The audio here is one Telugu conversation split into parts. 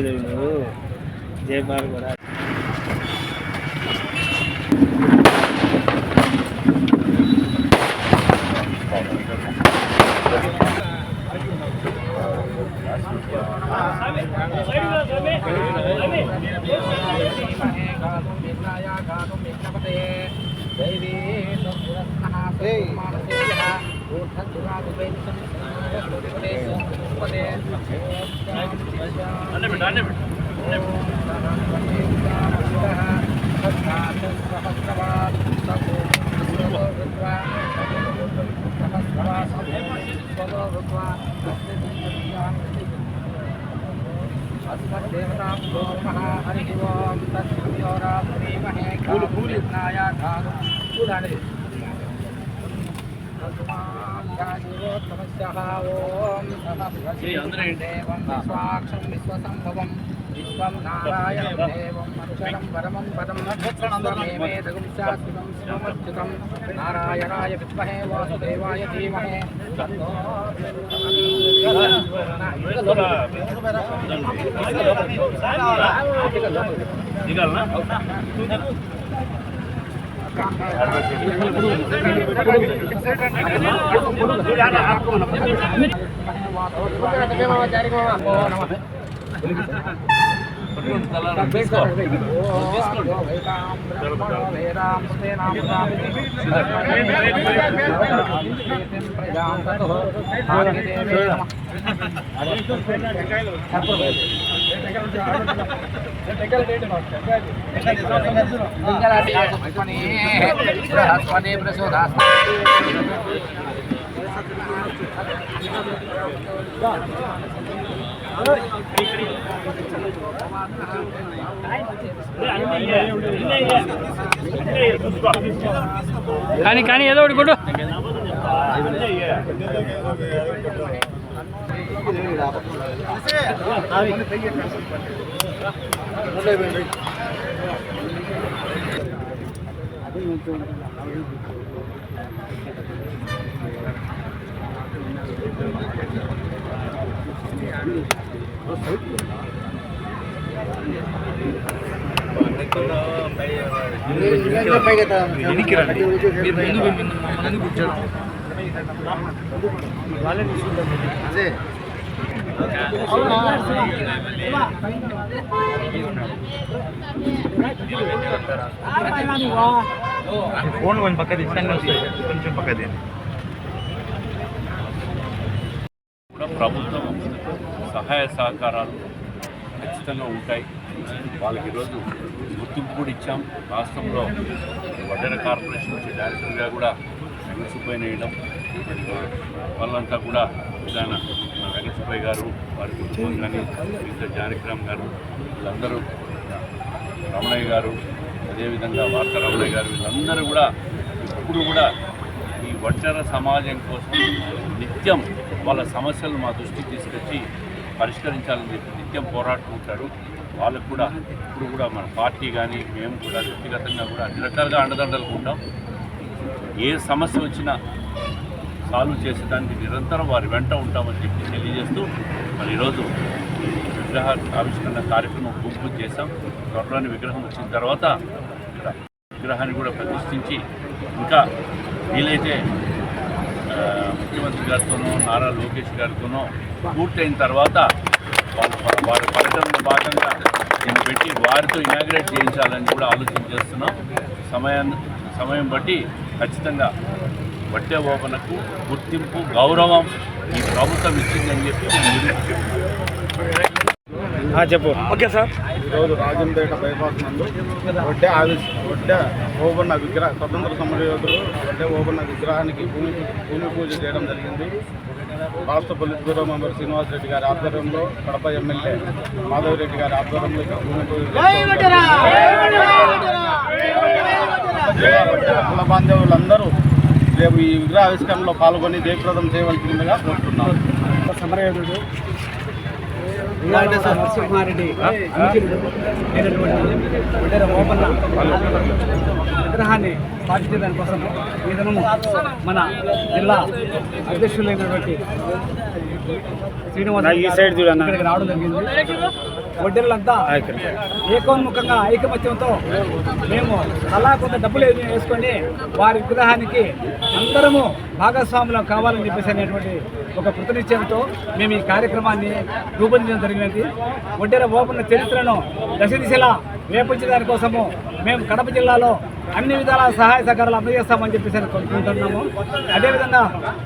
లేదు నువ్వు. జయపాల్ కూడా फूल फूल इतना విశ్వాక్షం విశ్వసంభవం విశ్వం నారాయణం దేవం అక్షరం పరమం పదం నక్షత్రమే దగుం శాశ్వతం శివమచ్యుతం నారాయణాయ విద్మహే వాసుదేవాయ ధీమహే जारी తన్నో బృహస్పతి ప్రసోదాస్ కానీ కానీ ఏదో ఒకటి కొట్టు ఫోన్ కొంచెం పక్క తీసి వస్తాయి కొంచెం పక్క తీయండి కూడా ప్రభుత్వం సహాయ సహకారాలు ఖచ్చితంగా ఉంటాయి. వాళ్ళకి ఈరోజు గుర్తింపు కూడా ఇచ్చాం. రాష్ట్రంలో వడ్డెర కార్పొరేషన్ నుంచి డైరెక్టర్గా కూడా వెంకటసుబ్బయ్య వేయడం. వాళ్ళంతా కూడా విధాన వెంకటసుబ్బయ్య గారు వారి కుటుంబం కానీ మిగతా జానకిరామ్ గారు వీళ్ళందరూ రమణయ్య గారు అదేవిధంగా వార్త రమణయ్య గారు వీళ్ళందరూ కూడా ఇప్పుడు కూడా ఈ వడ్డెర సమాజం కోసం నిత్యం వాళ్ళ సమస్యలు మా దృష్టికి తీసుకొచ్చి పరిష్కరించాలని చెప్పి నిత్యం పోరాడుతూ ఉంటారు వాళ్ళకు కూడా ఇప్పుడు కూడా మన పార్టీ కానీ మేము కూడా వ్యక్తిగతంగా కూడా అన్ని రకాలుగా అండదండలు ఉంటాం ఏ సమస్య వచ్చినా సాల్వ్ చేసేదానికి నిరంతరం వారి వెంట ఉంటామని చెప్పి తెలియజేస్తూ మరి ఈరోజు విగ్రహ ఆవిష్కరణ కార్యక్రమం పూర్తి చేశాం. త్వరలోని విగ్రహం వచ్చిన తర్వాత విగ్రహాన్ని కూడా ప్రతిష్ఠించి ఇంకా వీలైతే ముఖ్యమంత్రి గారితోనో నారా లోకేష్ గారితోనో పూర్తయిన తర్వాత వాళ్ళ వారి పర్యటనలో భాగంగా దీన్ని పెట్టి వారితో ఇనాగ్రేట్ చేయించాలని కూడా ఆలోచన చేస్తున్నాం. సమయాన్ని సమయం బట్టి ఖచ్చితంగా వడ్డే ఓపెనకు గుర్తింపు గౌరవం ఈ ప్రభుత్వం ఇచ్చిందని చెప్పి నేను. చెప్పు. Okay sir. ఈరోజు రాజంపేట బైపాస్ నందు వడ్డే ఆవిష్ వడ్డే ఓబన్న విగ్రహ స్వతంత్ర సమరయోధులు వడ్డే ఓబన్న విగ్రహానికి భూమి భూమి పూజ చేయడం జరిగింది. రాష్ట్ర police bureau member Srinivas Reddy గారి ఆధ్వర్యంలో కడప ఎమ్మెల్యే మాధవరెడ్డి గారి ఆధ్వర్యంలో కుల బాంధవులందరూ రేపు ఈ విగ్రహ ఆవిష్కరణలో పాల్గొని జయప్రదం చేయవలసిందిగా కోరుతున్నాను సమరయోధుడు నరసింహారెడ్డి విగ్రహాన్ని స్థాపించే దానికోసం ఈ దినము మన జిల్లా అధ్యక్షులైనటువంటి శ్రీనివాస్ ఈ సైడ్ చూడన్నా. ఇక్కడికి రావడం జరిగింది వడ్డీలంతా. ఏకోన్ముఖంగా ఐకమత్యంతో మేము అలా కొంత డబ్బులు వేసుకొని వారి విగ్రహానికి అందరము భాగస్వాములం కావాలని చెప్పేసి అనేటువంటి ఒక కృతనిశ్చయంతో మేము ఈ కార్యక్రమాన్ని రూపొందించడం జరిగినది ఒడ్డెర ఓపెన్ చరిత్రను దశ దిశలా రేపించడాని కోసము మేము కడప జిల్లాలో అన్ని విధాల సహాయ సహకారాలు అందజేస్తామని చెప్పేసి కోరుకుంటున్నాము అదేవిధంగా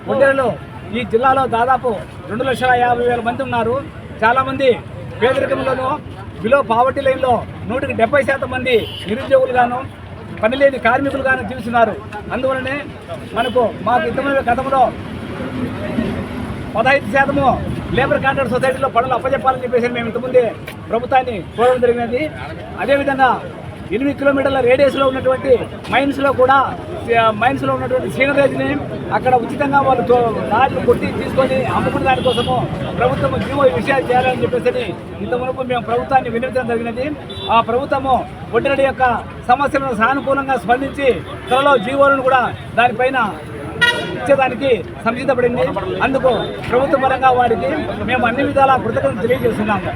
ఒడ్డెరలో ఈ జిల్లాలో దాదాపు రెండు లక్షల యాభై వేల మంది ఉన్నారు. చాలామంది పేదరికంలోనూ బిలో పావర్టీ లైన్లో నూటికి డెబ్బై శాతం మంది నిరుద్యోగులుగాను పనిలేని కార్మికులుగాను జీవిస్తున్నారు. అందువలనే మనకు మాకు ఇతమైన గతంలో పదహైదు శాతము లేబర్ కాంట్రాక్ట్ సొసైటీలో పనులు అప్పచెప్పాలని చెప్పేసి మేము ఇంతకుముందే ప్రభుత్వాన్ని కోరడం జరిగినది. అదేవిధంగా ఎనిమిది కిలోమీటర్ల రేడియస్లో ఉన్నటువంటి మైన్స్లో కూడా మైన్స్లో ఉన్నటువంటి సీనరేజ్ని అక్కడ ఉచితంగా వాళ్ళు తో- రాళ్ళు కొట్టి తీసుకొని అమ్ముకునే దానికోసము ప్రభుత్వం జీవో విషయాలు చేయాలని చెప్పేసి ఇంత మునుపు మేము ప్రభుత్వాన్ని వినియోగించడం జరిగినది. ఆ ప్రభుత్వము ఒడ్డరెడ్డి యొక్క సమస్యలను సానుకూలంగా స్పందించి త్వరలో జీవోలను కూడా దానిపైన ఇచ్చేదానికి సంసిద్ధపడింది అందుకు ప్రభుత్వ పరంగా వారికి మేము అన్ని విధాలా కృతజ్ఞతలు తెలియజేస్తున్నాము.